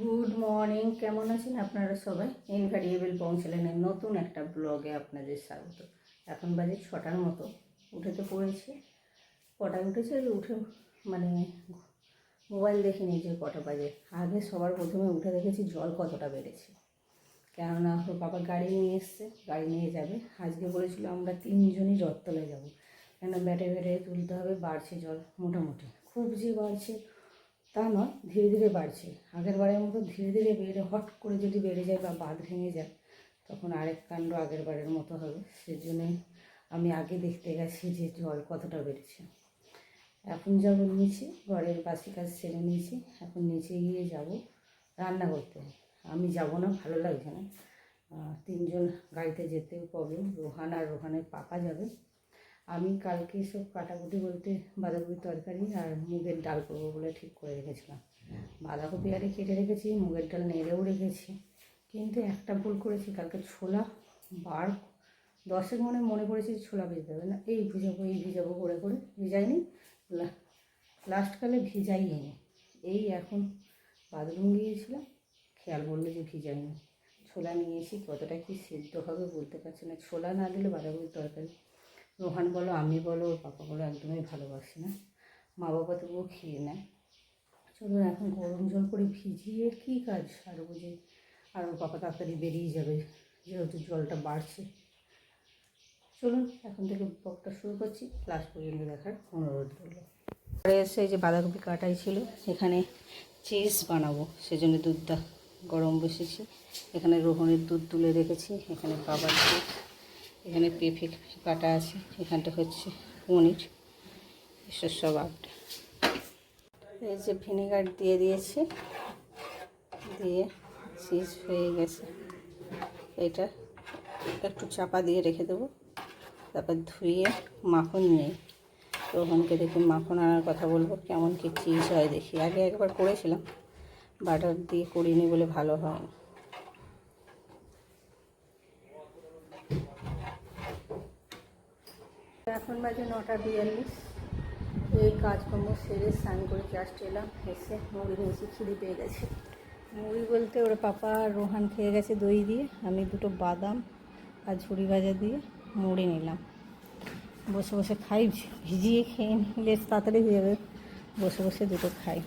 Good morning কেমন আছেন আপনারা সবাই? ইনভ্যারিয়েবল পৌঁছলেনের নতুন একটা ব্লগে আপনাদের স্বাগত। এখন বাজে ছটার মতো, উঠে তো পড়েছে। কটায় উঠেছে? উঠে মানে মোবাইল দেখে নিই যে কটা বাজে। আগে সবার প্রথমে উঠে দেখেছি জল কতটা বেড়েছে। কেননা, ওর বাবা গাড়ি নিয়ে এসছে, গাড়ি নিয়ে যাবে। আজকে বলেছিল আমরা তিনজনই রথতলায় যাব। কেন ব্যাটে ব্যাটে তুলতে হবে, বাড়ছে জল মোটামুটি। খুব যে বাড়ছে তা নয়, ধীরে ধীরে বাড়ছে। আগের বারের মতো ধীরে ধীরে বেড়ে, হট করে যদি বেড়ে যায় বা বাঁধ ভেঙে যায়, তখন আরেক কাণ্ড আগের বারের মতো হবে। সেজন্যই আমি আগে দেখতে গেছি যে জল কতটা বেড়েছে। এখন যাব নিচে ঘরের বাসি কাজ সেরে নিয়েছি, এখন নিচে গিয়ে যাব রান্না করতে। আমি যাব না, ভালো লাগছে না। তিনজন গাড়িতে যেতেও প্রবলেম, রোহান আর রোহানের পাপা যাবে। আমি কালকে সব কাটাকুটি বলতে বাঁধাকপির তরকারি আর মুগের ডাল করব বলে ঠিক করে রেখেছিলাম। বাঁধাকপি আরে কেটে রেখেছি, মুগের ডাল নেড়েও রেখেছি। কিন্তু একটা ভুল করেছি, কালকে ছোলা বার দশের মনে মনে পড়েছে যে ছোলা ভিজতে হবে। না, এই ভিজাবো এই ভিজাবো করে করে ভিজাইনি। লাস্টকালে ভিজাইনি এই এখন বাথরুম গিয়েছিলাম, খেয়াল বলল যে ভিজাইনি। ছোলা নিয়ে এসি কতটা কি সিদ্ধ হবে বলতে পারছি না। ছোলা না দিলে বাঁধাকপির তরকারি রোহান বলো, আমি বলো, ওর পাপা বলো, একদমই ভালোবাসি না। মা বাবা তবুও খেয়ে নেয়। চলুন এখন গরম জল করে ভিজিয়ে কী কাজ আর বুঝে আর ওর পাপা তাড়াতাড়ি বেরিয়ে যাবে, যেহেতু জলটা বাড়ছে। চলুন, এখন থেকে ব্লগটা শুরু করছি। লাস্ট পর্যন্ত দেখার অনুরোধ করল পরে এসে যে বাঁধাকপি কাটাই ছিল, এখানে চিজ বানাবো, সেজন্য দুধটা গরম বসেছি। এখানে রোহনের দুধ তুলে রেখেছি, এখানে বাবার দুধ। এখানে পেঁপে কাটা আছে, এখানটা হচ্ছে পনির, এসব সব আটটা এই যে ভিনেগার দিয়ে দিয়েছি, দিয়ে চিজ হয়ে গেছে। এটা একটু চাপা দিয়ে রেখে দেবো, তারপর ধুয়ে মাখন নিয়ে। রোহনকে দেখে মাখন আনার কথা বলব, কেমন কি চিজ হয় দেখি। আগে একবার করেছিলাম বাটার দিয়ে করিনি বলে ভালো হয় এখন বাজে নটা বিয়াল্লিশ। এই কাজকর্ম সেরে স্নান করে জাস্ট এলাম, এসে মুড়ি নিয়েছি, খিদে পেয়ে গেছে। মুড়ি বলতে ওরা পাপা রোহান খেয়ে গেছে দই দিয়ে, আমি দুটো বাদাম আর ঝুড়ি ভাজা দিয়ে মুড়ি নিলাম। বসে বসে খাই, ভিজিয়ে খেয়ে নিলে তাড়াতাড়ি হয়ে যাবে, বসে বসে দুটো খাই।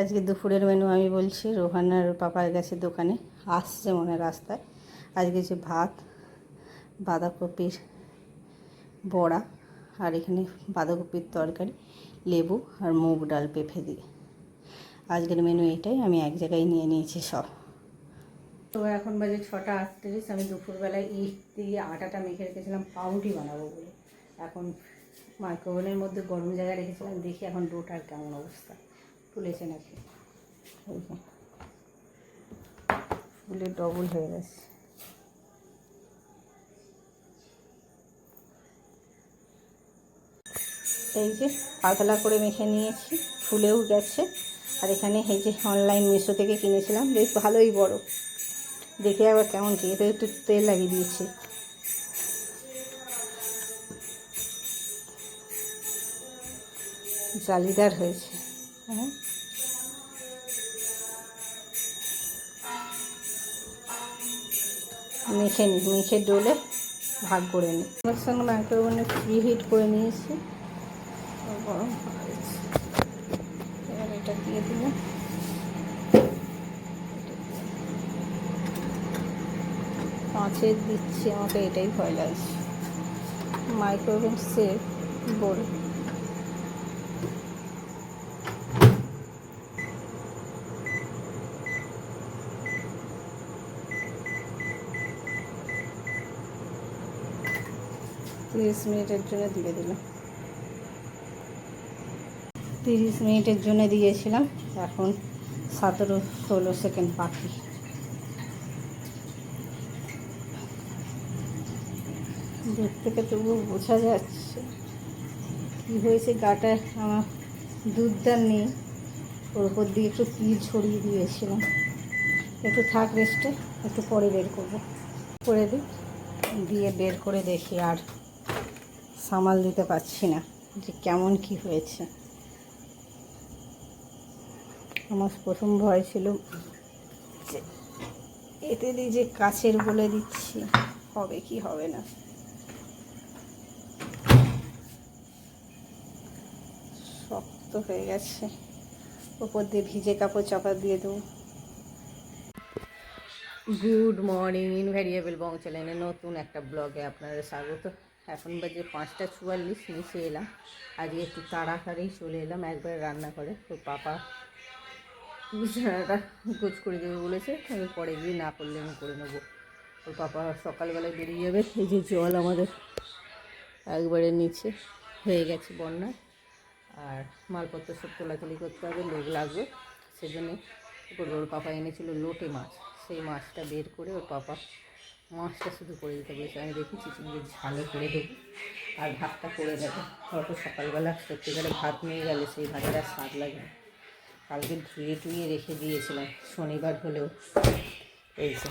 আজকে দুপুরের মেনু আমি বলছি, রোহান আর পাপা গেছে দোকানে, আসছে মনে রাস্তায়। আজকে যে ভাত বাঁধাকপির বড়া আর এখানে বাঁধাকপির তরকারি, লেবু আর মুগ ডাল পেঁপে দিয়ে। আজকের মেনু এটাই, আমি এক জায়গায় নিয়ে নিয়েছি সব। তো এখন বাজে ছটা আটত্রিশ, আমি দুপুরবেলায় ইট দিয়ে আটাটা মেখে রেখেছিলাম, পাউরুটি বানাবো বলে। এখন মাইক্রোওভেনের মধ্যে গরম জায়গায় রেখেছিলাম, দেখি এখন ডোটার কেমন অবস্থা। ফুলেছে নাকি। ফুলে ডবল হয়ে গেছে। এই যে পাতলা করে মেখে নিয়েছি, ফুলেও গেছে। আর এখানে এই যে অনলাইন মিশো থেকে কিনেছিলাম, বেশ ভালোই বড়। দেখে আবার কেমন কি, এতে একটু তেল লাগিয়ে দিয়েছি। জালিদার হয়েছে। হ্যাঁ। মেখে নিই মেখে ডোলে ভাগ করে নিই আমার সঙ্গে মাইক্রোওভেনে ফ্রি হিট করে নিয়েছি। গরম এবার এটা দিয়ে দিলাম কাঁচের দিচ্ছি, আমাকে এটাই ভয় লাগছে। মাইক্রোওভেন সেফ বল তিরিশ মিনিটের জন্য দিয়ে দিলাম। তিরিশ মিনিটের জন্য দিয়েছিলাম। এখন সতেরো, ষোলো সেকেন্ড বাকি। দূর থেকে তবুও বোঝা যাচ্ছে। কী হয়েছে? গাটা আমার দুধটা নেই। ওর উপর দিয়ে একটু তিল ছড়িয়ে দিয়েছিলাম। একটু থাক রেস্টে একটু পরে বের করব। করে দিই। দিয়ে বের করে দেখি আর সামাল দিতে পারছি না যে কেমন কি হয়েছে। আমার প্রথম ভয় ছিল এতে দিয়ে যে কাছের বলে দিচ্ছি, হবে কি হবে না। শক্ত হয়ে গেছে। ওপর দিয়ে ভিজে কাপড় চাপা দিয়ে দেবো। গুড মর্নিং ইনভ্যারিয়েবল বং চ্যানেলে নতুন একটা ব্লগে আপনাদের স্বাগত। এখন বাজে পাঁচটা চুয়াল্লিশ, নিচে এলাম। আজকে একটু তাড়াতাড়ি চলে এলাম একবার রান্না করে তো পাপা বিছানাটা গোছ করে দেবে বলেছে। আমি পরে গিয়ে না করলে আমি করে নেব। ওর পাপা সকালবেলায় বেরিয়ে যাবে। এই যে জল আমাদের একবারে নিচে হয়ে গেছে বন্যা আর মালপত্র সব তোলাতুলি করতে হবে, লোক লাগবে। সেজন্য ওর পাপা এনেছিল লোটে মাছ। সেই মাছটা বের করে ওর পাপা মাছটা শুধু করে দিতে বলেছে। আমি দেখি চিচিংয়ের ঝালে করে দেবো আর ভাতটা করে দেবো। হয়তো সকালবেলা সত্যিকারে ভাত নিয়ে গেলে সেই ভাতটা স্বাদ লাগে। কালকে ধুয়ে টুয়ে রেখে দিয়েছিলাম, শনিবার হলেও। এই যে।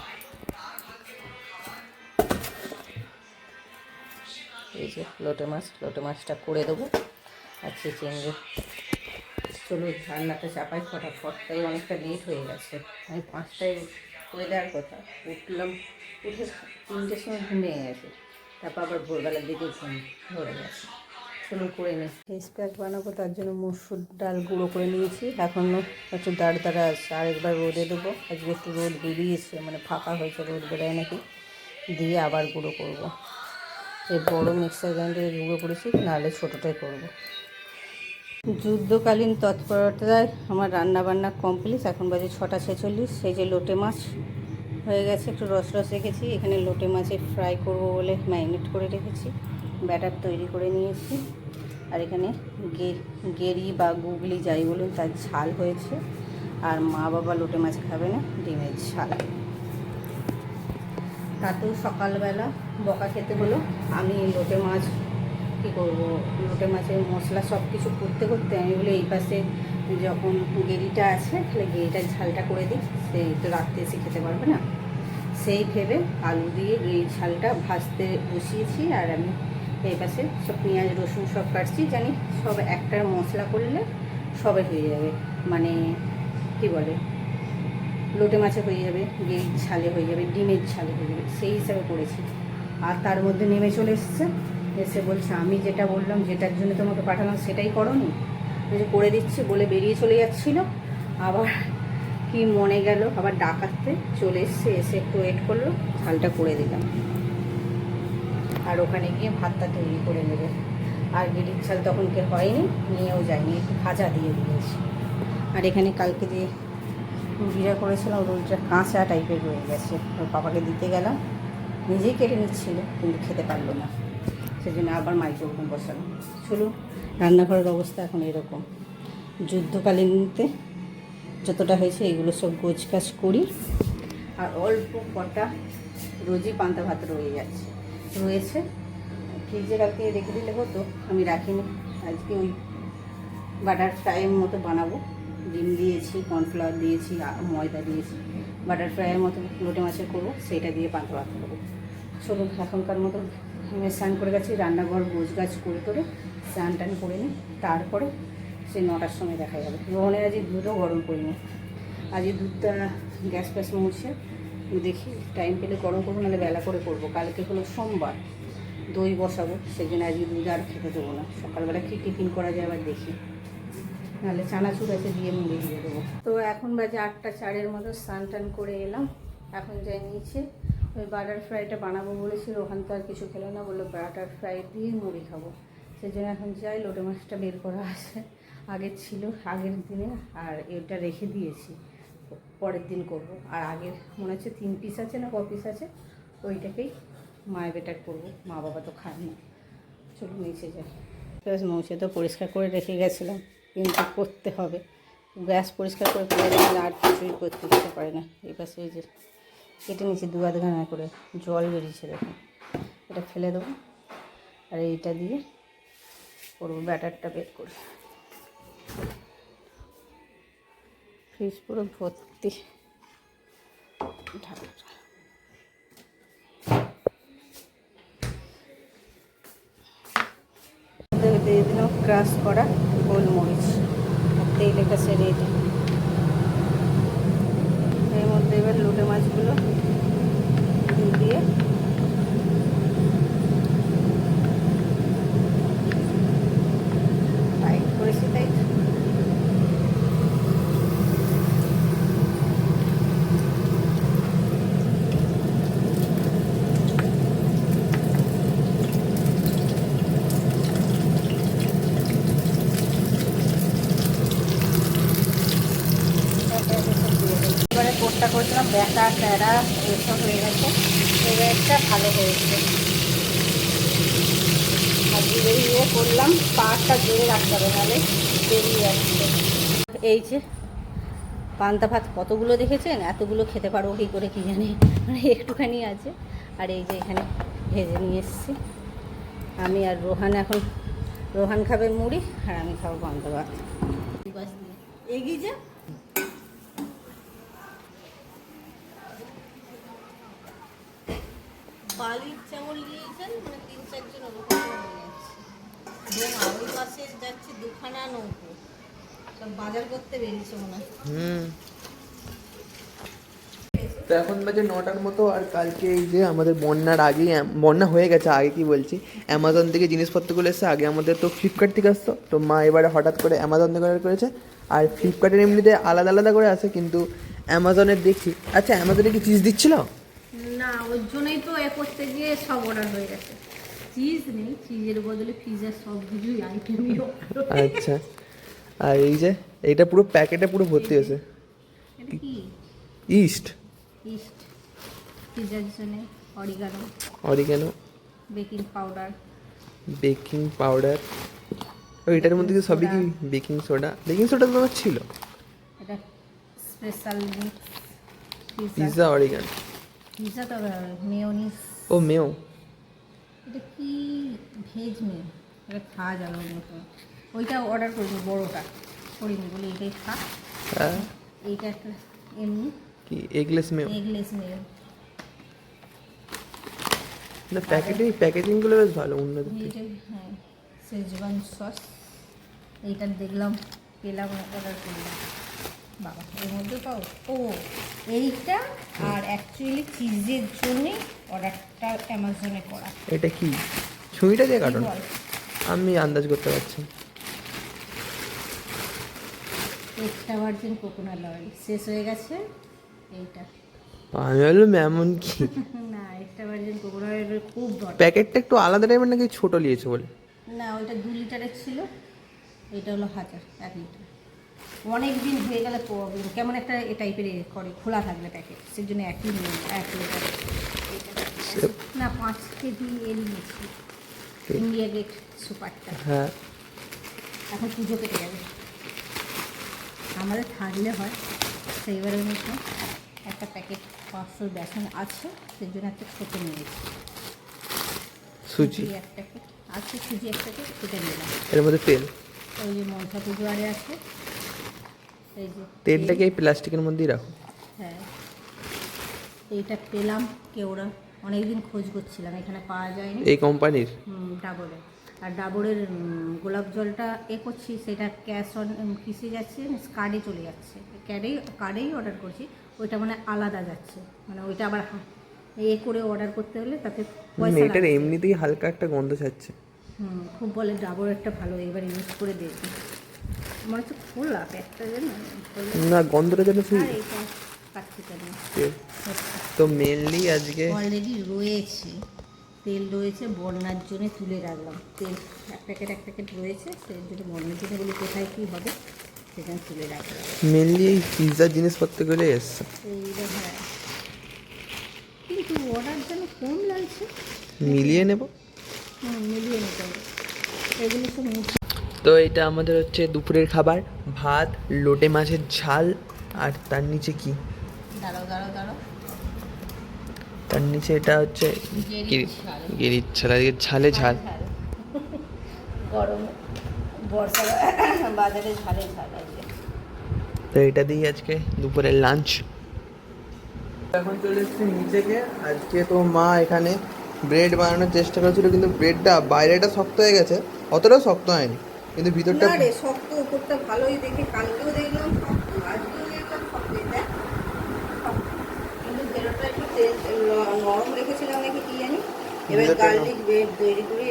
এই যে লোটে মাছ, লোটে মাছটা করে দেবো। আর চিচিঙ্গে চলো রান্নাটা চাপাই ফটাফট, তাই অনেকটা লেট হয়ে গেছে। আমি পাঁচটায় করে দেওয়ার কথা, উঠলাম, উঠে তিনটের সময় ঘুমিয়ে গেছে। তারপর আবার ভোরবেলার দিকে ঘুম ধরে গেছে। চলুন করে নিই ফেস প্যাক বানাবো, তার জন্য মসুর ডাল গুঁড়ো করে নিয়েছি। এখনও একটু দাঁড় দাঁড়া আছে, আরেকবার রোদে দেবো। আজকে একটু রোদ বেরিয়েছে মানে ফাঁকা হয়েছে, রোদ বেরোয় নাকি? দিয়ে আবার গুঁড়ো করব। এই বড়ো মিক্সার গ্রাইন্ডারে গুঁড়ো করেছি, নাহলে ছোটোটাই করব। যুদ্ধকালীন তৎপরতায় আমার রান্না বান্না কমপ্লিট, এখন বাজে ছটা ছেচল্লিশ সেই যে লোটে মাছ। হয়ে গেছে, একটু রস রস রেখেছি। এখানে লোটে মাছে ফ্রাই করব বলে ম্যারিনেট করে রেখেছি। ব্যাটার তৈরি করে নিয়েছি। আর এখানে গেরি বা গুগলি যাই বলুন, তার ঝাল হয়েছে। আর মা বাবা লোটে মাছ খাবে না, ডিমের ঝাল। তাতেও সকালবেলা বকা খেতে হলো। আমি লোটে মাছ কী করব? লোটে মাছের মশলা সব কিছু করতে করতে আমি বলি, এই পাশে যখন গেরিটা আছে, তাহলে গেরিটার ঝালটা করে দিই। সে তো রাত্রে এসে খেতে পারবে না। সেই ভেবে আলু দিয়ে এই ঝালটা ভাজতে বসিয়েছি আর আমি এই পাশে সব পেঁয়াজ, রসুন সব কাটছি। জানি সব একটার মশলা করলে সবে হয়ে যাবে। মানে কি বলে? লোটে মাছে হয়ে যাবে, গেরির ঝালে হয়ে যাবে, ডিমের ঝালে হয়ে যাবে। সেই হিসাবে করেছি। আর তার মধ্যে নেমে চলে এসছে এসে বলছে, আমি যেটা বললাম, যেটার জন্য তোমাকে পাঠালাম, সেটাই করনি। যে করে দিচ্ছি, বলে বেরিয়ে চলে যাচ্ছিল। আবার কি মনে গেল, আবার ডাকাতে চলে এসছে, এসে একটু ওয়েট করল, ঝালটা করে দিলাম। আর ওখানে গিয়ে ভাতটা তৈরি করে নেবে। আর গেরির ঝাল তখন কে হয়নি, নিয়েও যায়নি, একটু ভাজা দিয়ে দিয়েছি। আর এখানে কালকে যে রুটিটা করেছিলাম রুটিটা কাঁচা টাইপের রয়ে গেছে। ওর পাপাকে দিতে গেলাম, নিজেই কেটে নিচ্ছিল, কিন্তু খেতে পারল না। সেজন্য আবার মাইক্রো ওভেন বসালাম। চলুন, রান্নাঘরের অবস্থা এখন এরকম। যুদ্ধকালীনতে যতটা হয়েছে এগুলো সব গোছ কাজ করি। আর অল্প কটা রোজই পান্তা ভাত রয়ে যাচ্ছে। রয়েছে। ফ্রিজে কালকে রেখে দিলে হতো, আমি রাখিনি। আজকে ওই বাটার ফ্রাইয়ের মতো বানাবো। ডিম দিয়েছি, কর্নফ্লাওয়ার দিয়েছি ময়দা দিয়েছি। বাটার ফ্রাইয়ের মতো লোটে মাছের করব সেটা দিয়ে পান্তা ভাত করব। চলুন, এখনকার মতো আমি স্নান করে গেছি, রান্নাঘর গোছ গাছ করে করে স্নান টান করে নিই, তারপরে সে নটার সময় দেখা যাবে। রোহনের আজকে দুধও গরম করিনি। আজকে দুধটা গ্যাস ফ্যাস মুছে দেখি টাইম পেলে গরম করব, নাহলে বেলা করে করব। কালকে হলো সোমবার, দই বসাবো জন্য আজকে দুধ আর খেতে দেবো না। সকালবেলা কী টিফিন করা যায় আবার দেখি। নাহলে চানাচুর আছে, দিয়ে মুড়ি দিয়ে দেবো। তো এখন বাজে আটটা চারের মতো, স্নান টান করে এলাম। এখন যাই নিচে ওই বাটার ফ্রাইটা বানাবো বলেছিল, ওখান তো আর কিছু খেলো না, বলল বাটার ফ্রাই দিয়ে মুড়ি খাব। সেই জন্য এখন যাই, লোটে মাছটা বের করা আছে। আগের ছিল, আগের দিনে, আর এটা রেখে দিয়েছি। পরের দিন করব। আর আগের মনে হচ্ছে তিন পিস আছে না, ক পিস আছে, ওইটাকেই মায়ের বেটার করব। মা বাবা তো খায় না চলুন, নিচে যাই। গ্যাস মুছে তো পরিষ্কার করে রেখে গেছিলাম। কিন্তু করতে হবে। গ্যাস পরিষ্কার করে করে আর কিছুই করতে ইচ্ছে পারে না। এই পাশে এই যে কেটে নিচ্ছি দু আধ ঘানা করে। জল বেরিয়েছে দেখুন এটা ফেলে দেবো। আর এইটা দিয়ে করব ব্যাটারটা বের করে। ফ্রিজ পুরো ভর্তি। দিয়ে দিলাম ক্রাশ করা গোলমরিচ। তেল কাছে রেডি। এবার লোটে মাছগুলো দিয়ে টাইট করেছি তাই এবারে কোটটা করেছিলাম ব্যাটা এসব হয়ে গেছে। এবারটা ভালো হয়েছে। আর ধীরে ধীরে করলাম পাটটা জোরে রাখতে হবে, নাহলে বেরিয়ে যাচ্ছে এই যে, পান্তা ভাত কতগুলো দেখেছেন? এতগুলো খেতে পারব কী করে কী জানি। মানে একটুখানি আছে। আর এই যে এখানে ভেজে নিয়ে এসেছি। আমি আর রোহান এখন, রোহান খাবে মুড়ি, আর আমি খাব পান্তা ভাত। এগিয়ে যা। বালির চাউল নিয়েছেন মানে তিন চারজন ওরকম নিয়ে ওই পাশে যাচ্ছে দুখানা নৌকো। সব বাজার করতে বেরিয়েছে মনে হুম। তো এখন বাজে নটার মতো, আর কালকে এই যে আমাদের বন্যার আগেই বন্যা হয়ে গেছে, আগে কি বলছি? অ্যামাজন থেকে জিনিসপত্রগুলো এসে আগে আমাদের তো ফ্লিপকার্ট থেকে আসতো, তো মা এবারে হঠাৎ করে অ্যামাজন থেকে অর্ডার করেছে, আর ফ্লিপকার্টের এমনিতে আলাদা আলাদা করে আছে, কিন্তু অ্যামাজনের দেখি আচ্ছা অ্যামাজনে কি চিজ দিচ্ছিল? ওর জন্যই তো এ করতে গিয়ে সব অর্ডার হয়ে গেছে। চিজ নেই চিজের বদলে পিজার সব কিছুই আইটেমই আচ্ছা। আর এই যে এইটা পুরো প্যাকেটে পুরো ভর্তি আছে এটা কি? ইস্ট ইস্ট পিজার জন্য oregano oregano baking powder baking powder ও এটার মধ্যে কি সবই কি বেকিং সোডা বেকিং সোডা তো ছিল। এটা special mix pizza oregano pizza তো মেয়নিস ও মেও এটা কি ভেজ মেয়ে এটা খাওয়া যাবে ওর মতো। ওইটা অর্ডার করব বড়োটা। করিনি বলি এটাই খা। হ্যাঁ। এইটা একটা এমনি। কি এগলেস মেও এগলেস মেয়ে না প্যাকেটিং প্যাকেজিংগুলো বেশ ভালো উন্নত হ্যাঁ শেজওয়ান সস এইটা দেখলাম পেলাম অর্ডার করলাম। বাবা এর মধ্যে পাও? ও এইটা আর অ্যাকচুয়ালি চিজের জন্যে অর্ডারটা অ্যামাজনে করা। এটা কি? ছুঁইটা দিয়ে কাটুন আমি আন্দাজ করতে পারছি এক্সট্রা ভার্জিন কোকোনাট অয়েল শেষ হয়ে গেছে। এইটা। আমি বললাম এমন কি? না এক্সট্রা ভার্জিন কোকোনাট অয়েলের খুব দরকার। প্যাকেটটা একটু আলাদা টাইপের নাকি ছোট নিয়েছে বলে? না ওইটা দু লিটারের ছিল। এটা হলো হাজার এক লিটার অনেক দিন হয়ে গেলে প- কেমন একটা এ টাইপের করে খোলা থাকবে প্যাকেট সেই জন্য একই নিয়ে এক লিটার না পাঁচ কেজি এর নিয়েছি। ইন্ডিয়া গেট সুপারটা হ্যাঁ। এখন পুজো কেটে যাবে। আমাদের থাকলে হয় সেইবারের মতো একটা প্যাকেট পাঁচশো বেসন আছে সেই জন্য একটা ছোটো নিয়েছি সুজি। এক প্যাকেট আছে সুজি এক প্যাকেট কেটে নিলাম। এর মধ্যে তেল? ওই যে মনসা পুজো আরে আছে। তেলটাকে এই প্লাস্টিকের মধ্যেই রাখো। হ্যাঁ। এইটা পেলাম কে ওরা অনেকদিন খোঁজ করছিলাম এখানে পাওয়া যায়নি। এই কোম্পানির? হুম, ডাবরের। আর ডাবরের গোলাপ জলটা এ করছি সেটা ক্যাশ অন কিসে যাচ্ছে কার্ডে চলে যাচ্ছে। ক্যাডেই কার্ডেই অর্ডার করছি ওইটা মানে আলাদা যাচ্ছে। মানে ওইটা আবার এ করে অর্ডার করতে হলে তাতে পয়সা এটার এমনিতেই হালকা একটা গন্ধ ছাড়ছে। হুম খুব বলে ডাবর একটা ভালো এবার ইউজ করে দেখি মনে হচ্ছে খোলা প্যাকটা যেন না গন্ধটা যেন সেই তেল। তো মেনলি আজকে অলরেডি রয়েছে। তেল রয়েছে বন্যার জন্য তুলে রাখলাম। তেল এক প্যাকেট এক প্যাকেট রয়েছে সেই জন্য বন্যার জন্য বলি কোথায় কী হবে সেখানে তুলে রাখলাম। মেনলি এই পিৎজার জিনিসপত্রগুলো এসছে। এইটা হ্যাঁ। কিন্তু অর্ডার যেন কম লাগছে। মিলিয়ে নেব। হুম, মিলিয়ে নিতে হবে। এগুলো সব তো এটা আমাদের হচ্ছে দুপুরের খাবার ভাত লোটে মাছের ঝাল আর তার নিচে কি? তার নিচে এটা হচ্ছে গেরির গিরি- ঝাল। গিরির ঝাল আজকে ঝালে ঝাল গরম বাজারে ঝালে ঝাল তো এটা দিই আজকে দুপুরের লাঞ্চ এখন চলে এসেছি নিচেকে আজকে তো মা এখানে ব্রেড বানানোর চেষ্টা করেছিল কিন্তু ব্রেডটা বাইরেটা শক্ত হয়ে গেছে অতটাও শক্ত হয়নি। কিন্তু ভিতরটা না শক্ত উপরটা ভালোই দেখে কালকেও দেখলাম শক্ত দেখলাম শক্ত। এটা কিন্তু ভেতরটা একটু তেল নরম রেখেছিলাম নাকি কি জানি। এবার গার্লিক ব্রেড তৈরি করে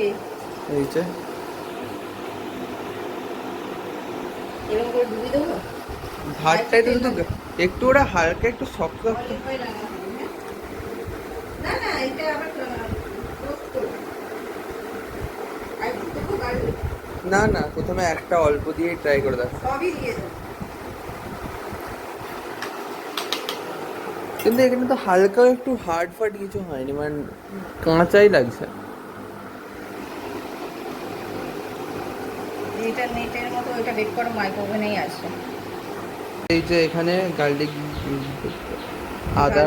এরকম করে দেবো? ভাতটা একটু ওরা হালকা একটু শক্ত শক্ত হ্যাঁ? না না এটা আবার না না প্রথমে একটা অল্প দিয়ে ট্রাই করে দেখো। সবই দিয়ে কিন্তু এখানে তো হালকা একটু হার্ড ফার্ড কিছু হয়নি মানে কাঁচাই লাগছে। এটা নেটের মতো ওইটা বেক করে মাইক্রোওভেনেই আছে এই যে এখানে গার্লিক আদা।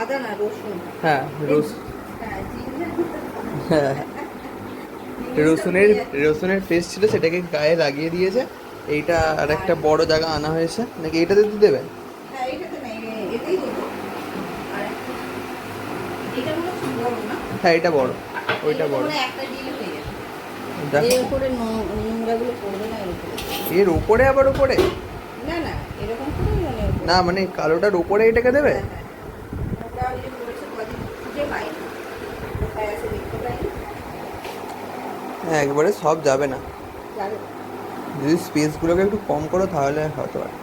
আদা না রসুন। হ্যাঁ রস হ্যাঁ, হ্যাঁ। রসুনের রসুনের পেস্ট ছিল সেটাকে গায়ে লাগিয়ে দিয়েছে। এইটা আর একটা বড় জায়গা আনা হয়েছে। নাকি দিয়ে দেবে? হ্যাঁ, দেবো। এটা বড় না? হ্যাঁ এটা বড়। ওইটা বড়। মনে হয় হয়ে এর উপরে আবার উপরে? না, না, এরকম মানে উপরে। না মানে কালোটার উপরে এটাকে দেবে? হ্যাঁ, হ্যাঁ। নোংরা ওই যে পড়েছে কদিন খুঁজে পাই না। কোথায় আছে দেখতে পাই না। হ্যাঁ একবারে সব যাবে না। যদি স্পেসগুলোকে একটু কম করো তাহলে হতে পারে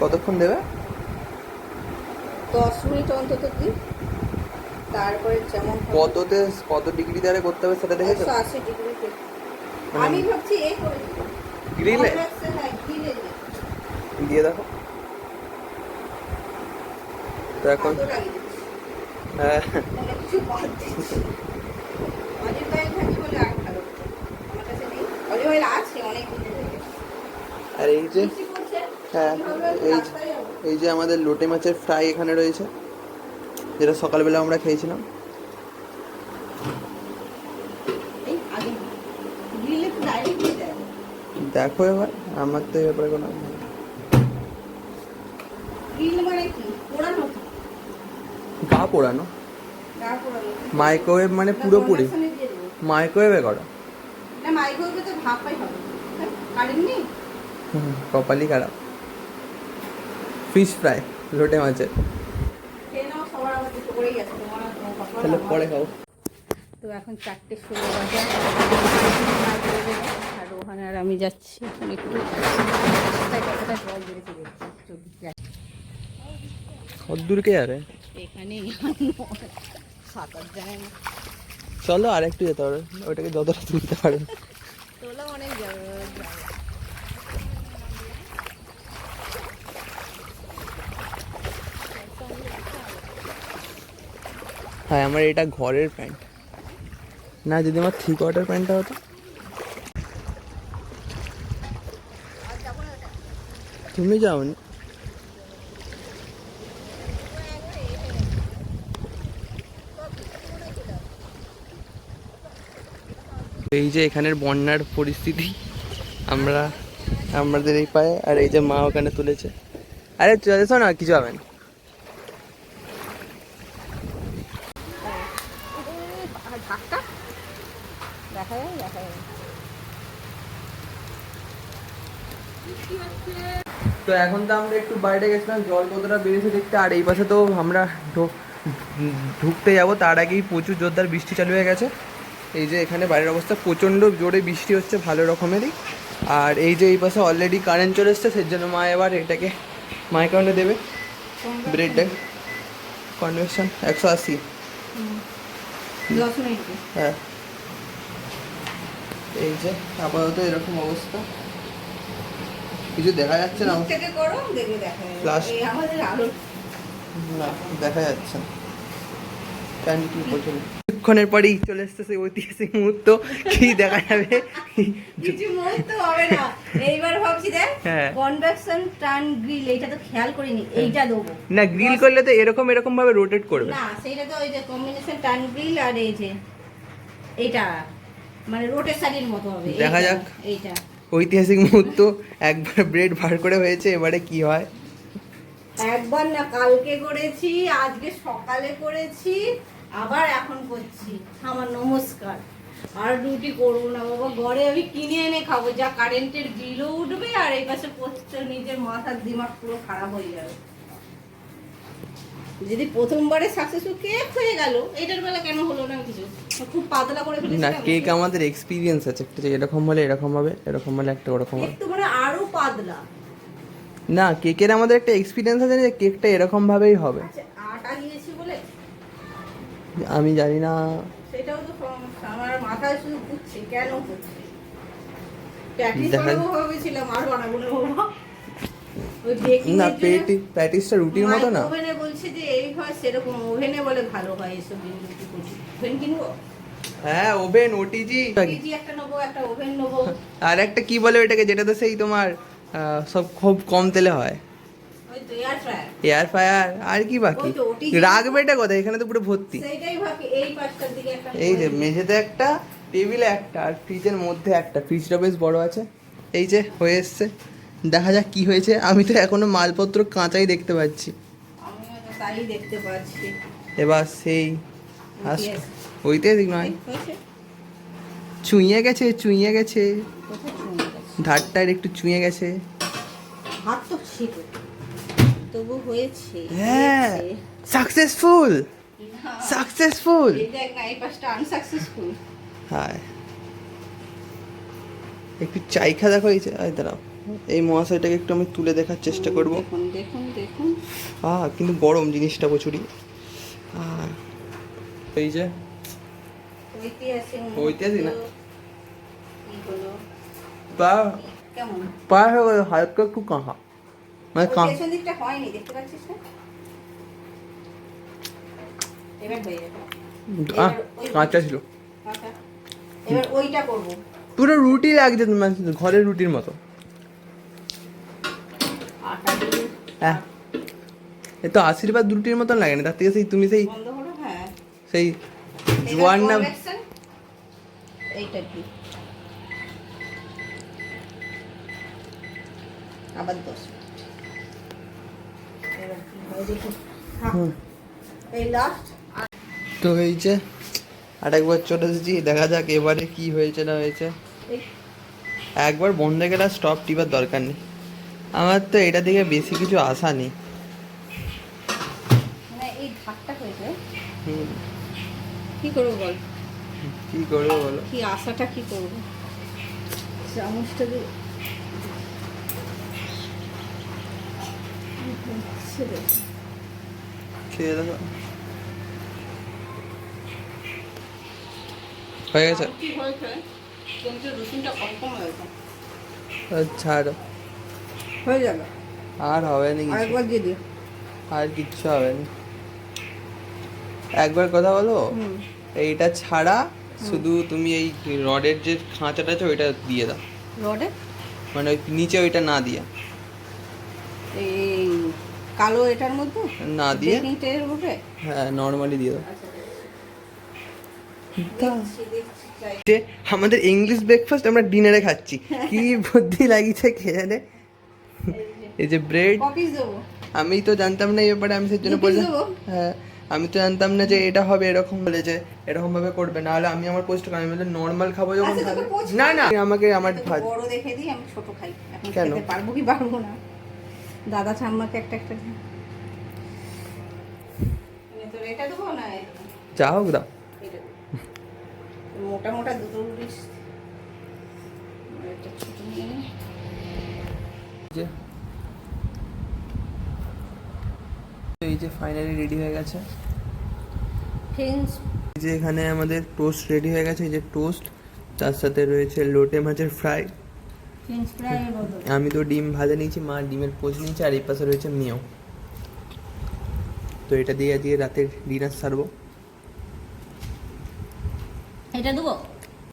কতক্ষণ দেবে? দশ মিনিট অন্তত দিই তারপরে যেমন কততে কত ডিগ্রি দ্বারা করতে হবে সেটা দেখেছ? আশি ডিগ্রিতে মানে- আমি ভাবছি এ করে গ্রিলে হ্যাঁ গ্রিলে দিয়ে দেখো। এখন হ্যাঁ। আর এই যে হ্যাঁ এই এই যে আমাদের লোটে মাছের ফ্রাই এখানে রয়েছে, যেটা সকালবেলা আমরা খেয়েছিলাম। দেখো এবার, আমার তো এই ব্যাপারে কোনো গ্রিল মানে কি পোড়ানো তো? গা পোড়ানো? মাইক্রোওয়েভ মানে পুরোপুরি? মাইক্রোওয়েভে করো? কপালই খারাপ। ফিশ ফ্রাই লোটে মাছের। তাহলে পরে খাও তো এখন চারটে ষোলো বাজে। আর রোহান আর আমি যাচ্ছি। এখন একটু কতটা জল বেড়েছে দেখছি। যাবে? এখানে সাঁতার যায় না। চলো আর একটু যেতে হবে ওইটাকে যতটা তুলতে পারো। তোলা অনেক। হ্যাঁ আমার এটা ঘরের প্যান্ট। না যদি আমার থ্রি কোয়ার্টার প্যান্টটা হতো। তুমি যাওনি? এই যে এখানের বন্যার পরিস্থিতি, আমরা, আমাদের এই পায়ে, আর এই যে মা ওখানে তুলেছে। আরে, চলে না, কিছু হবে না। তো এখন তো আমরা একটু বাইরে গেছিলাম, জল কতটা বেড়েছে দেখতে, আর এই পাশে তো আমরা ঢুকতে যাব, তার আগেই প্রচুর জোরদার বৃষ্টি চালু হয়ে গেছে। এই যে এখানে বাইরের অবস্থা প্রচণ্ড জোরে বৃষ্টি হচ্ছে ভালো রকমেরই। আর এই যে এই পাশে অলরেডি কারেন্ট চলে এসছে সেই জন্য মা এবার এটাকে মাইক্রোনে দেবে। ব্রেডটা কনভেকশন একশো আশি। হ্যাঁ। এই যে আপাতত এরকম অবস্থা। কিছু দেখা যাচ্ছে না? দেখা আলো। না দেখা যাচ্ছে না। কিছুক্ষণের পরেই চলে এসছে সেই ঐতিহাসিক মুহূর্ত কি দেখা যাবে? কিছু মুহূর্ত হবে না। এইবার ভাবছি দেখ হ্যাঁ। কনভেকশন টার্ন গ্রিল এইটা তো খেয়াল করিনি এইটা দেবো। না গ্রিল করলে তো এরকম এরকম ভাবে রোটেট করবে। না সেইটা তো ওই যে কম্বিনেশন টার্ন গ্রিল আর এই যে এইটা মানে রোটের শাড়ির মতো হবে দেখা যাক। এইটা। ঐতিহাসিক মুহূর্ত একবার ব্রেড বার করে হয়েছে এবারে কি হয়? একবার না কালকে করেছি আজকে সকালে করেছি আবার এখন করছি। আমার নমস্কার। আর রুটি করব না বাবা ঘরে আমি কিনে এনে খাব যা কারেন্টের বিলও উঠবে আর এই পাশে পড়তে নিজের মাথার দিমাগ পুরো খারাপ হয়ে যাবে। যদি প্রথমবারে সাকসেসফুল কেক হয়ে গেল এটার বেলা কেন হলো না কিছু? খুব পাতলা করে ফেলেছি না কেক আমাদের এক্সপিরিয়েন্স আছে একটা এরকম হলে এরকম হবে এরকম হলে একটা ওরকম হবে। একটু মানে আরও পাতলা। না কেকের আমাদের একটা এক্সপিরিয়েন্স আছে যে কেকটা এরকম ভাবেই হবে। আচ্ছা আটা বলে? আমি জানি না। সেটাও তো আমার মাথায় শুধু ঘুরছে কেন ঘুরছে? না পেটি প্যাটিসটা রুটির মতো না? ওভেনে বলছে যে এই হয় সেরকম ওভেনে বলে ভালো হয় এসব ওভেন কিনবো? হ্যাঁ ওভেন ওটিজি। কেজি একটা নেব একটা ওভেন নেব। আর একটা কি বলে ওইটাকে যেটাতে সেই তোমার সব খুব কম তেলে হয়। এয়ার ফ্রায়ার ফায়ার আর কি বাকি? রাখবে এটা কোথায়? এখানে তো পুরো ভর্তি। এই যে মেঝেতে একটা টেবিলে একটা আর ফ্রিজের মধ্যে একটা। ফ্রিজটা বেশ বড় আছে। এই যে হয়ে এসছে। দেখা যাক কি হয়েছে। আমি তো এখনও মালপত্র কাঁচাই দেখতে পাচ্ছি। এবার সেই. ওইতে নয়। চুইয়ে গেছে চুইয়ে গেছে? ধারটার একটু চুঁয়ে গেছে। হাত তো ছিল তবু হয়েছে হ্যাঁ হয়েছে। সাকসেসফুল সাকসেসফুল আনসাকসেসফুল হ্যাঁ। একটু চাইখা দেখো এই যে এই দাঁড়াও। এই মহাশয়টাকে একটু আমি তুলে দেখার চেষ্টা করব। দেখুন দেখুন দেখুন। আহ কিন্তু গরম জিনিসটা প্রচুরই। এই যে ঐতিহাসিক ঐতিহাসিক না? হলো? পা কেমন? পা হয়ে গেল হালকা একটু কাঁহা। মানে ওই কাঁ পেছন দিকটা হয়নি দেখতে পাচ্ছিস না? এবার যাবে আহ, কাঁচা ছিল। আচ্ছা। পুরো রুটি লাগছে তোমার ঘরের রুটির মতো। হ্যাঁ। এ তো আশীর্বাদ রুটির মতন লাগে না তার থেকে সেই তুমি সেই হ্যাঁ। সেই জোয়ার না convection, এইটা কি আবার দশ তো হয়েছে। আর একবার চলে এসেছি দেখা যাক এবারে কি হয়েছে না হয়েছে। একবার বন্ধ গেলে স্টপ টিপার দরকার নেই। আমার তো এটা থেকে বেশি কিছু আশা নেই। মানে কি করব বল? কি করব বলো? কি আশাটা কি করব? চামচটা খেয়ে দেখো হয়ে গেছে? আর কি হয়েছে? কিন্তু রসুনটা কম কম হয়েছে আচ্ছা হয়ে যাবে। আর হবে না কিছু। আরেকবার দিয়ে দিও। আর কিচ্ছু হবে না। একবার কথা বলো? এইটা ছাড়া শুধু তুমি এই রডের যে খাঁচাটা আছে ওইটা দিয়ে দাও। রডে মানে ওই নিচে ওইটা না দিয়ে। এই কালো এটার মধ্যে? না দিয়ে? বেকিং ট্রের উপরে হ্যাঁ নর্মালি দিয়ে দাও। আচ্ছা যে আমাদের ইংলিশ ব্রেকফাস্ট আমরা ডিনারে খাচ্ছি। কি বুদ্ধি লাগিয়েছে কে জানে? এই যে ব্রেড আমি তো জানতাম না এই ব্যাপারে আমি সেই জন্য বললাম। হ্যাঁ আমি তো জানতাম না যে এটা হবে এরকম বলেছে এরকম ভাবে করবে। না হলে আমি আমার পোস্ট আমি বললাম নর্মাল খাব যখন আচ্ছা, না না আমাকে আমার ভাত। বড় দেখে দিই আমি ছোট খাই। এখন কেন? খেতে পারব কি পারব না? দাদা ঠাম্মাকে একটা একটা দিই। এটা দেবো না যা হোক দাও। মোটা মোটা দুটো রুটি এই যে ফাইনালি রেডি হয়ে গেছে। এই যে এখানে আমাদের টোস্ট রেডি হয়ে গেছে এই যে টোস্ট তার সাথে রয়েছে লোটে মাছের ফ্রাই আমি তো ডিম ভাজা নিয়েছি, মা ডিমের পোচ নিয়েছে, আর এই পাশে রয়েছে মেয়েও। তো এটা দিয়ে আজকে রাতের ডিনার সারবো। এটা দেবো?